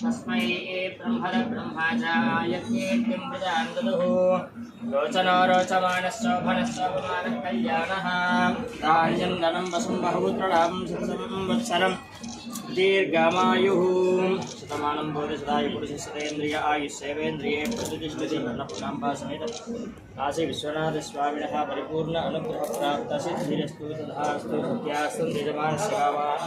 तस्मै ब्रह्मण ब्रह्माचार्यज्ञेभ्यं प्रजान्दुः रोचनो रोचमानश्चोभनश्चोभमानः कल्याणः धान्यं धनं वसं बहुपुत्रं वत्सरम्। दीर्घमायुः। शतमानं भवति सदाय पुरुषस्तदेन्द्रिय आयुष्येवेन्द्रिये प्रतिष्ठति अन्नपूर्णाम्बासमेत काशी विश्वनाथस्वामिनः परिपूर्ण अनुग्रहप्राप्तसिद्धिरस्तु तथास्तु सत्यास्तु निजमानस्यावाः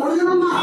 முடியணும்னா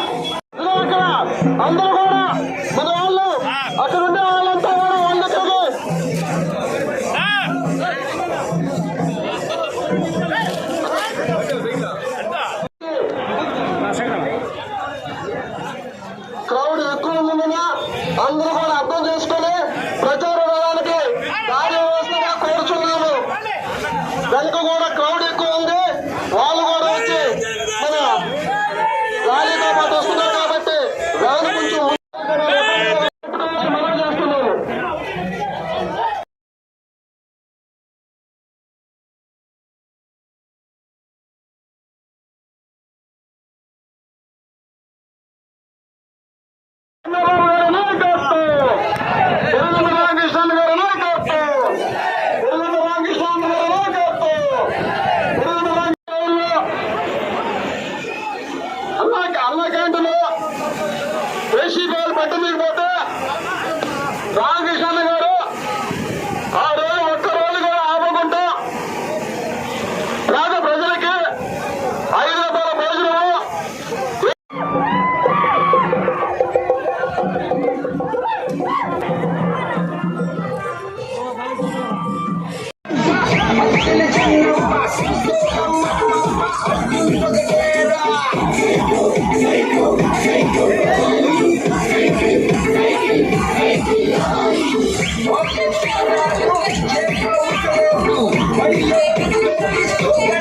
ఏసీ బాల్ పెట్టలేకపోతే రామకృష్ణ గారు ఆ రోజు ఒక్క రోజు కూడా ఆపకుండా పేద ప్రజలకి ఐదు రూపాయల భోజనము Thank you. What you feel. What do you think?